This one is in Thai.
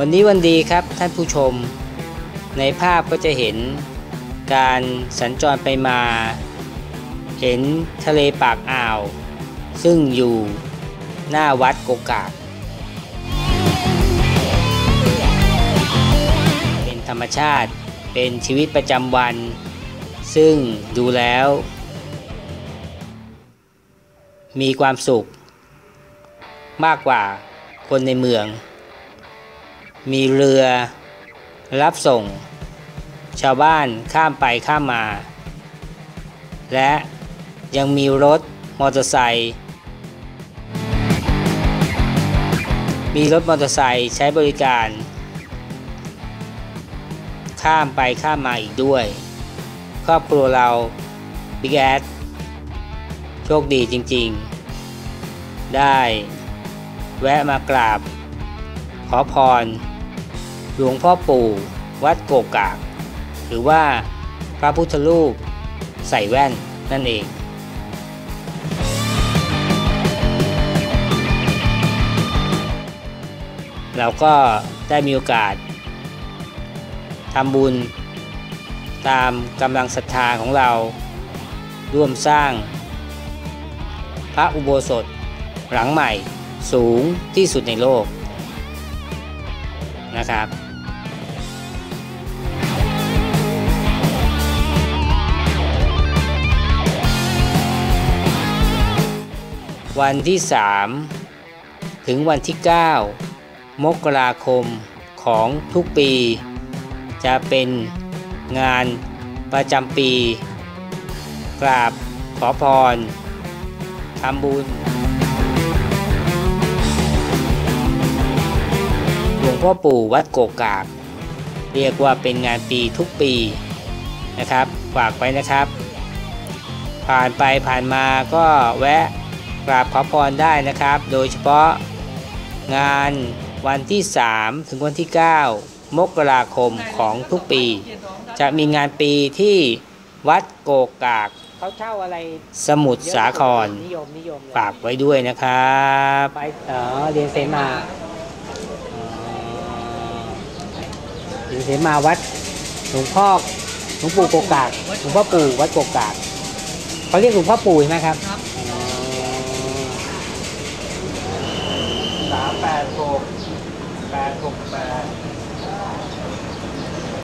วันนี้วันดีครับท่านผู้ชม ในภาพก็จะเห็นการสัญจรไปมา เห็นทะเลปากอ่าว ซึ่งอยู่หน้าวัดโกกากเป็นธรรมชาติเป็นชีวิตประจำวัน ซึ่งดูแล้ว มีความสุข มากกว่าคนในเมือง มีเรือ รับส่ง ชาวบ้านข้ามไปข้ามมา และยังมีรถมอเตอร์ไซค์มีรถมอเตอร์ไซค์ใช้บริการ ข้ามไปข้ามมาอีกด้วย ครอบครัวเราบิ๊กแอดโชคดีจริงๆ ได้ แวะมากราบ ขอพร หลวงพ่อปู่ วัดโกกาก หรือว่าพระพุทธรูป ใส่แว่นนั่นเอง เราก็ได้มีโอกาสทำบุญตามกำลังศรัทธาของเรา ร่วมสร้าง พระอุโบสถ หลังใหม่สูงที่สุดในโลกนะครับ วันที่ 3 ถึงวันที่ 9 มกราคมของทุกปี จะเป็นงานประจำปี กราบขอพรทำบุญหลวงพ่อปู่วัดโกกาก เรียกว่าเป็นงานปีทุกปีนะครับ ฝากไว้นะครับ ผ่านไปผ่านมาก็แวะ กราบขอพรได้นะครับ โดยเฉพาะงานวันที่ 3 ถึงวันที่ 9 มกราคมของทุกปี จะมีงานปีที่วัดโกกากเขาเช่าอะไรสมุทรสาครนิยมนิยมฝากไว้ด้วยนะครับไปเออเรียนเสมาเรียนเสมาวัดหลวงพ่อหลวงปู่โกกากหลวงพ่อปู่วัดโกกากเขาเรียกหลวงพ่อปู่ใช่ไหมครับ สาม แปดหกแปดหกแปด